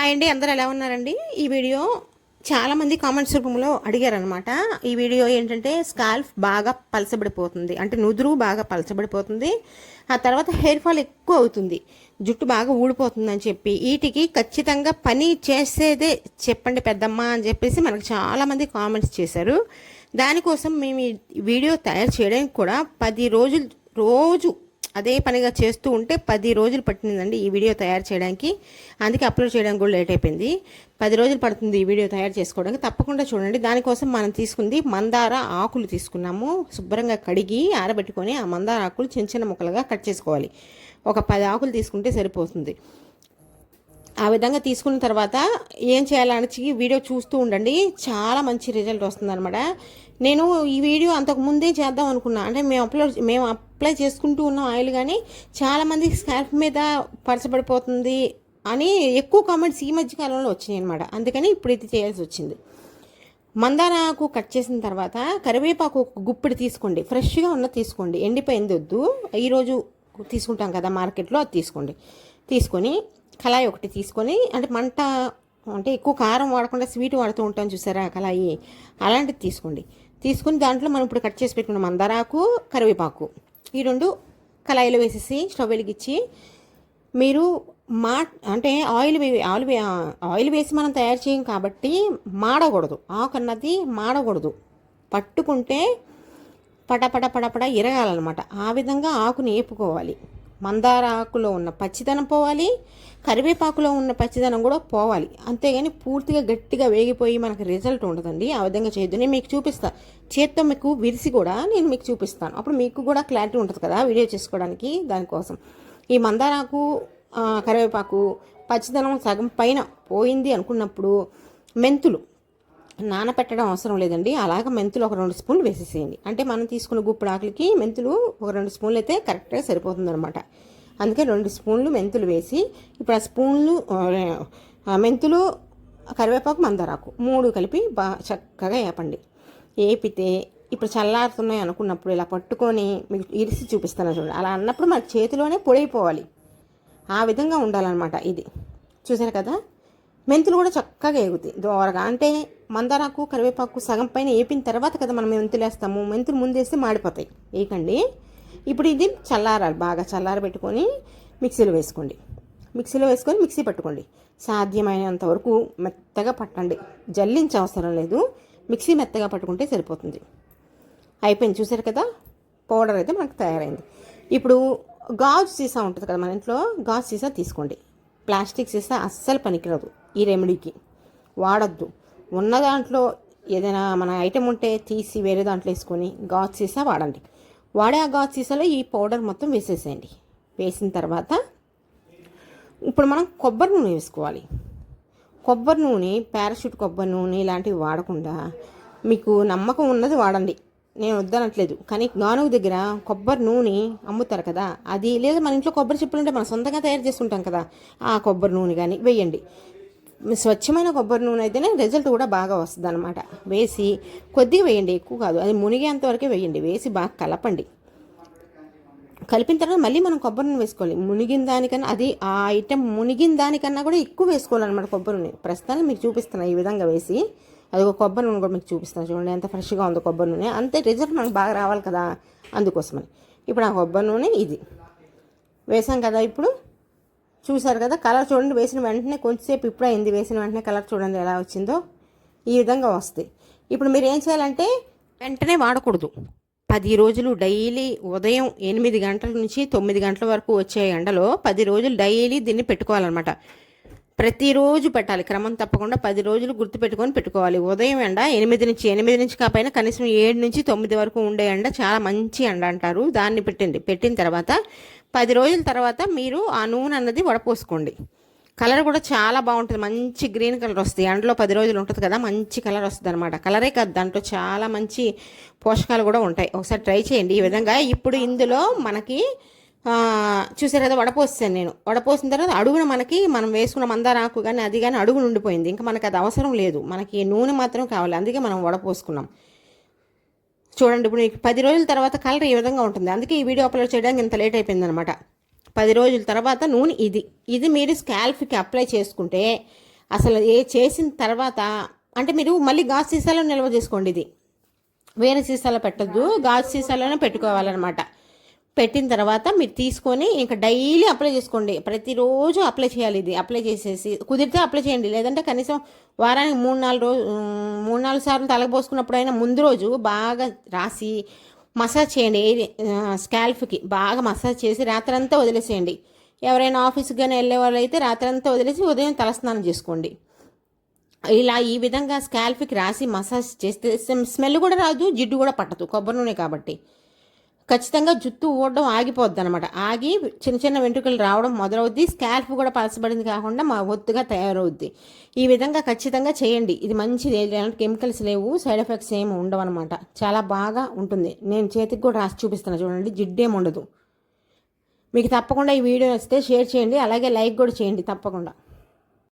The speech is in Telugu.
హాయ్ అండి అందరూ ఎలా ఉన్నారండి? ఈ వీడియో చాలామంది కామెంట్స్ రూపంలో అడిగారనమాట ఈ వీడియో ఏంటంటే స్కాల్ఫ్ బాగా పలచబడిపోతుంది. అంటే నుదురు బాగా పలచబడిపోతుంది. ఆ తర్వాత హెయిర్ ఫాల్ ఎక్కువ అవుతుంది. జుట్టు బాగా ఊడిపోతుందని చెప్పి వీటికి ఖచ్చితంగా పని చేసేదే చెప్పండి పెద్దమ్మ అని చెప్పేసి మనకు చాలామంది కామెంట్స్ చేశారు. దానికోసం మేము ఈ వీడియో తయారు చేయడానికి కూడా పది రోజులు రోజు అదే పనిగా చేస్తూ ఉంటే పది రోజులు పట్టిందండి ఈ వీడియో తయారు చేయడానికి. అందుకే అప్లోడ్ చేయడానికి కూడా లేట్ అయిపోయింది. పది రోజులు పడుతుంది ఈ వీడియో తయారు చేసుకోవడానికి. తప్పకుండా చూడండి. దానికోసం మనం తీసుకుంది మందార ఆకులు తీసుకున్నాము. శుభ్రంగా కడిగి ఆరబెట్టుకొని ఆ మందార ఆకులు చిన్న చిన్న ముక్కలుగా కట్ చేసుకోవాలి. ఒక పది ఆకులు తీసుకుంటే సరిపోతుంది. ఆ విధంగా తీసుకున్న తర్వాత ఏం చేయాలని వీడియో చూస్తూ ఉండండి. చాలా మంచి రిజల్ట్ వస్తుంది అనమాట నేను ఈ వీడియో అంతకు ముందే చేద్దాం అనుకున్నా. అంటే మేము అప్లోడ్ మేము అప్లై చేసుకుంటూ ఉన్నాం ఆయిల్ కానీ చాలామంది స్కాల్ప్ మీద పరచబడిపోతుంది అని ఎక్కువ కామెంట్స్ ఈ మధ్య కాలంలో వచ్చినాయి అనమాట అందుకని ఇప్పుడు ఇది చేయాల్సి వచ్చింది. మందారాకు కట్ చేసిన తర్వాత కరివేపాకు ఒక గుప్పిడి తీసుకోండి. ఫ్రెష్గా ఉన్న తీసుకోండి. ఎండిపోయింది వద్దు. ఈరోజు తీసుకుంటాం కదా మార్కెట్లో అది తీసుకోండి. తీసుకొని కళాయి ఒకటి తీసుకొని అంటే మంట అంటే ఎక్కువ కారం వాడకుండా స్వీట్ వాడుతూ ఉంటాం చూసారా కళాయి. అలాంటిది తీసుకోండి. తీసుకుని దాంట్లో మనం ఇప్పుడు కట్ చేసి పెట్టుకున్న మందారాకు కరివేపాకు. ఈ రెండు కళాయిలో వేసేసి స్టవ్ వెలిగించి మీరు మా అంటే ఆయిల్ వే ఆయిల్ వే ఆయిల్ వేసి మనం తయారు చేయం కాబట్టి మాడకూడదు. ఆకు అన్నది మాడకూడదు. పట్టుకుంటే పటపట పడపడ ఇరగాలన్నమాట. ఆ విధంగా ఆకుని ఏపుకోవాలి. మందార ఆకులో ఉన్న పచ్చిదనం పోవాలి కరివేపాకులో ఉన్న పచ్చిదనం కూడా పోవాలి. అంతేగాని పూర్తిగా గట్టిగా వేగిపోయి మనకు రిజల్ట్ ఉండదండి. ఆ విధంగా చేయొద్దు. నేను మీకు చూపిస్తాను చేత్తో మీకు విరిసి కూడా నేను మీకు చూపిస్తాను. అప్పుడు మీకు కూడా క్లారిటీ ఉంటుంది కదా వీడియో చేసుకోవడానికి దానికోసం. ఈ మందారాకు కరివేపాకు పచ్చిదనం సగం పైన పోయింది అనుకున్నప్పుడు మెంతులు నానపెట్టడం అవసరం లేదండి. అలాగ మెంతులు ఒక రెండు స్పూన్లు వేసేసేయండి. అంటే మనం తీసుకున్న గుప్పుడు ఆకులకి మెంతులు ఒక రెండు స్పూన్లు అయితే కరెక్ట్గా సరిపోతుంది అనమాట అందుకే రెండు స్పూన్లు మెంతులు వేసి ఇప్పుడు ఆ స్పూన్లు మెంతులు కరివేపాకు మందారాకు మూడు కలిపి బాగా చక్కగా వేపండి వేపితే ఇప్పుడు చల్లారుతున్నాయి అనుకున్నప్పుడు ఇలా పట్టుకొని మీకు ఇరిసి చూపిస్తాను చూడండి. అలా అన్నప్పుడు మన చేతిలోనే పొడైపోవాలి. ఆ విధంగా ఉండాలన్నమాట ఇది. చూసారు కదా? మెంతులు కూడా చక్కగా ఎగుతాయి. దోరగా అంటే మందారాకు కరివేపాకు సగం పైన వేపిన తర్వాత కదా మనం మెంతులు వేస్తాము. మెంతులు ముందేస్తే మాడిపోతాయి. వేయకండి ఇప్పుడు ఇది చల్లారాలి. బాగా చల్లారబెట్టుకొని మిక్సీలో వేసుకోండి. మిక్సీలో వేసుకొని మిక్సీ పట్టుకోండి. సాధ్యమైనంత వరకు మెత్తగా పట్టండి. జల్లించే అవసరం లేదు. మిక్సీ మెత్తగా పట్టుకుంటే సరిపోతుంది. అయిపోయింది. చూసారు కదా? పౌడర్ అయితే మనకు తయారైంది. ఇప్పుడు గాజు సీసా ఉంటుంది కదా మన ఇంట్లో? గాజు సీసా తీసుకోండి. ప్లాస్టిక్ సీసా అస్సలు పనికిరదు ఈ రెమెడీకి. వాడద్దు. ఉన్న దాంట్లో ఏదైనా మన ఐటెం ఉంటే తీసి వేరే దాంట్లో వేసుకొని గాజు సీసా వాడండి. వాడే ఆ గాజు సీసాలో ఈ పౌడర్ మొత్తం వేసేసేయండి. వేసిన తర్వాత ఇప్పుడు మనం కొబ్బరి నూనె వేసుకోవాలి. కొబ్బరి నూనె పారాషూట్ కొబ్బరి నూనె ఇలాంటివి వాడకుండా మీకు నమ్మకం ఉన్నది వాడండి. నేను వద్దనట్లేదు. కానీ గానుగ దగ్గర కొబ్బరి నూనె అమ్ముతారు కదా అది లేదా మన ఇంట్లో కొబ్బరి చెప్పులు ఉంటే మనం సొంతంగా తయారు చేసుకుంటాం కదా ఆ కొబ్బరి నూనె కానీ వేయండి. స్వచ్ఛమైన కొబ్బరి నూనె అయితేనే రిజల్ట్ కూడా బాగా వస్తుంది అనమాట వేసి కొద్దిగా వేయండి ఎక్కువ కాదు అది మునిగేంత వరకే వేయండి వేసి బాగా కలపండి. కలిపిన తర్వాత మళ్ళీ మనం కొబ్బరి నూనె వేసుకోవాలి. మునిగిన దానికన్నా అది ఆ ఐటెం మునిగిన దానికన్నా కూడా ఎక్కువ వేసుకోవాలన్నమాట కొబ్బరి నూనె. ప్రస్తుతానికి మీకు చూపిస్తున్నాను ఈ విధంగా వేసి. అది ఒక కొబ్బరి నూనె కూడా మీకు చూపిస్తాను చూడండి ఎంత ఫ్రెష్గా ఉందో కొబ్బరి నూనె. అంతే రిజల్ట్ మనకు బాగా రావాలి కదా అందుకోసమని. ఇప్పుడు ఆ కొబ్బరి నూనె ఇది. వేసాం కదా ఇప్పుడు. చూసారు కదా కలర్ చూడండి వేసిన వెంటనే కొంచెంసేపు ఇప్పుడు అయింది. వేసిన వెంటనే కలర్ చూడండి ఎలా వచ్చిందో. ఈ విధంగా వస్తాయి. ఇప్పుడు మీరు ఏం చేయాలంటే వెంటనే వాడకూడదు. పది రోజులు డైలీ ఉదయం ఎనిమిది గంటల నుంచి తొమ్మిది గంటల వరకు వచ్చే ఎండలో పది రోజులు డైలీ దీన్ని పెట్టుకోవాలన్నమాట. ప్రతిరోజు పెట్టాలి. క్రమం తప్పకుండా పది రోజులు గుర్తుపెట్టుకొని పెట్టుకోవాలి. ఉదయం ఎండ ఎనిమిది నుంచి ఎనిమిది నుంచి కాకపోయినా కనీసం ఏడు నుంచి తొమ్మిది వరకు ఉండే ఎండ చాలా మంచి ఎండ అంటారు. దాన్ని పెట్టండి పెట్టిన తర్వాత పది రోజుల తర్వాత మీరు ఆ నూనె అన్నది వడపోసుకోండి. కలర్ కూడా చాలా బాగుంటుంది. మంచి గ్రీన్ కలర్ వస్తుంది. ఎండలో పది రోజులు ఉంటుంది కదా మంచి కలర్ వస్తుంది అనమాట కలరే కాదు దాంట్లో చాలా మంచి పోషకాలు కూడా ఉంటాయి. ఒకసారి ట్రై చేయండి. ఈ విధంగా ఇప్పుడు ఇందులో మనకి చూసారు కదా వడపోసాను నేను. వడపోసిన తర్వాత అడుగున మనకి మనం వేసుకున్న మందారాకు కానీ అది కానీ అడుగును ఉండిపోయింది. ఇంకా మనకి అది అవసరం లేదు. మనకి నూనె మాత్రం కావాలి. అందుకే మనం వడపోసుకున్నాం. చూడండి ఇప్పుడు పది రోజుల తర్వాత కలర్ ఈ విధంగా ఉంటుంది. అందుకే ఈ వీడియో అప్లోడ్ చేయడానికి ఇంత లేట్ అయిపోయింది అనమాట పది రోజుల తర్వాత నూనె ఇది. ఇది మీరు స్కాల్ఫ్కి అప్లై చేసుకుంటే అసలు ఏ చేసిన తర్వాత అంటే మీరు మళ్ళీ గాజు సీసాలో నిల్వ చేసుకోండి ఇది. వేరే సీసాలో పెట్టద్దు. గాజు సీసాలోనే పెట్టుకోవాలన్నమాట. పెట్టిన తర్వాత మీరు తీసుకొని ఇంకా డైలీ అప్లై చేసుకోండి. ప్రతిరోజు అప్లై చేయాలి ఇది. అప్లై చేసేసి కుదిరితే అప్లై చేయండి. లేదంటే కనీసం వారానికి మూడు నాలుగు రోజు మూడు నాలుగు సార్లు తలకపోసుకున్నప్పుడైనా ముందు రోజు బాగా రాసి మసాజ్ చేయండి. స్కాల్ఫ్కి బాగా మసాజ్ చేసి రాత్రంతా వదిలేసేయండి. ఎవరైనా ఆఫీస్కి కానీ వెళ్ళే వాళ్ళు అయితే రాత్రంతా వదిలేసి ఉదయం తలస్నానం చేసుకోండి. ఇలా ఈ విధంగా స్కాల్ఫ్కి రాసి మసాజ్ చేస్తే స్మెల్ కూడా రాదు జిడ్డు కూడా పట్టదు. కొబ్బరి నూనె కాబట్టి. ఖచ్చితంగా జుట్టు ఊడడం ఆగిపోద్ది అనమాట ఆగి చిన్న చిన్న వెంట్రుకలు రావడం మొదలవుద్ది. స్కాల్ఫ్ కూడా పలసబడింది కాకుండా మా ఒత్తుగా తయారవుద్ది. ఈ విధంగా ఖచ్చితంగా చేయండి. ఇది మంచిది. ఎలాంటి కెమికల్స్ లేవు. సైడ్ ఎఫెక్ట్స్ ఏమి ఉండవు అనమాట చాలా బాగా ఉంటుంది. నేను చేతికి కూడా రాసి చూపిస్తాను చూడండి. జిడ్డేం ఉండదు. మీకు తప్పకుండా ఈ వీడియో వస్తే షేర్ చేయండి. అలాగే లైక్ కూడా చేయండి తప్పకుండా.